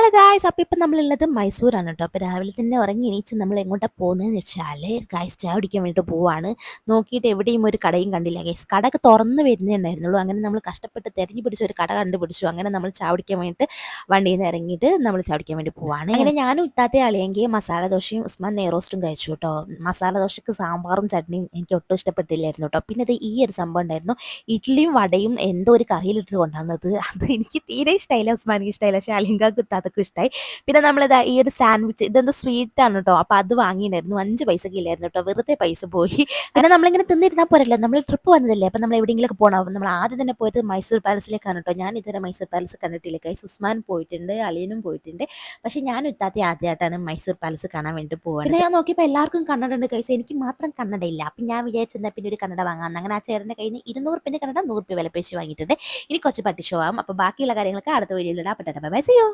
Hello guys അപ്പോൾ ഇപ്പം നമ്മളുള്ളത് മൈസൂരാണ് കേട്ടോ അപ്പോൾ രാവിലെ തന്നെ ഉറങ്ങി എണീച്ച് നമ്മൾ എങ്ങോട്ടാണ് പോകുന്നതെന്ന് വെച്ചാൽ ഗായ്സ് ചായ കുടിക്കാൻ വേണ്ടിയിട്ട് പോവാണ്. നോക്കിയിട്ട് എവിടെയും ഒരു കടയും കണ്ടില്ല ഗൈസ് കടക്ക് തുറന്ന് വരുന്നേ ഉണ്ടായിരുന്നുള്ളൂ. അങ്ങനെ നമ്മൾ കഷ്ടപ്പെട്ട് തിരഞ്ഞു പിടിച്ച് ഒരു കട കണ്ടുപിടിച്ചു. അങ്ങനെ നമ്മൾ ചായ കുടിക്കാൻ വേണ്ടിയിട്ട് വണ്ടിയിൽ നിന്ന് ഇറങ്ങിയിട്ട് നമ്മൾ ചായ കുടിക്കാൻ വേണ്ടി പോവാണ്. അങ്ങനെ ഞാനും ഇത്താത്ത ആളെങ്കിൽ മസാല ദോശയും ഉസ്മാൻ നെയ്റോസ്റ്റും കഴിച്ചു കേട്ടോ മസാല ദോശക്ക് സാമ്പാറും ചട്നിയും എനിക്ക് ഒട്ടും ഇഷ്ടപ്പെട്ടില്ലായിരുന്നു കേട്ടോ പിന്നെ അത് ഈ ഒരു സംഭവം ഉണ്ടായിരുന്നു. ഇഡ്ഡലിയും വടയും എന്തോ ഒരു കറിയിലിട്ട് കൊണ്ടുവന്നത്. അത് എനിക്ക് തീരെ ഇഷ്ടമായില്ല ഉസ്മാനിക്ക് ഇഷ്ടമായില്ല പക്ഷേ അലിങ്കാക്ക് അതൊക്കെ ഇഷ്ടമായി പിന്നെ നമ്മളിതാ ഈ ഒരു സാൻഡ്വിച്ച് ഇതെന്തോ ആണ് കേട്ടോ അപ്പോൾ അത് വാങ്ങിയിരുന്നു അഞ്ച് പൈസക്ക് ഇല്ലായിരുന്നു കേട്ടോ വെറുതെ പൈസ പോയി. പിന്നെ നമ്മളിങ്ങനെ തിന്നിരുന്നാൽ പോരല്ല. നമ്മൾ ട്രിപ്പ് വന്നതല്ലേ. അപ്പം നമ്മൾ എവിടെയെങ്കിലും പോകണം നമ്മൾ ആദ്യം തന്നെ പോയത് മൈസൂർ പാലസിലേക്കാണ് കേട്ടോ ഞാൻ ഇതുവരെ മൈസൂർ പാലസ് കണ്ടിട്ടില്ല കൈ സുസ്മാൻ പോയിട്ടുണ്ട് അളിയനും പോയിട്ടുണ്ട്. പക്ഷേ ഞാൻ ഉത്താത്തി ആദ്യമായിട്ടാണ് മൈസൂർ പാലസ് കാണാൻ വേണ്ടി പോകുന്നത് ഞാൻ നോക്കിയപ്പോൾ എല്ലാവർക്കും കണ്ണട ഉണ്ട് കൈസ് എനിക്ക് മാത്രം കണ്ണടയില്ല. അപ്പം ഞാൻ വിചാരിച്ചെന്നാൽ പിന്നെ ഒരു കണ്ണട വാങ്ങാം അങ്ങനെ ആ ചേട്ടന്റെ കയ്യിൽ നിന്ന് ഇരുന്നൂറ് പിന്നെ കണ്ണട നൂറ് രൂപ വില പേശി വാങ്ങിയിട്ടുണ്ട്. ഇനി കുറച്ച് പട്ടിഷോ ആവും. അപ്പോൾ ബാക്കിയുള്ള കാര്യങ്ങളൊക്കെ അടുത്ത വീഡിയോയിലിടാം. Bye bye. സിയോ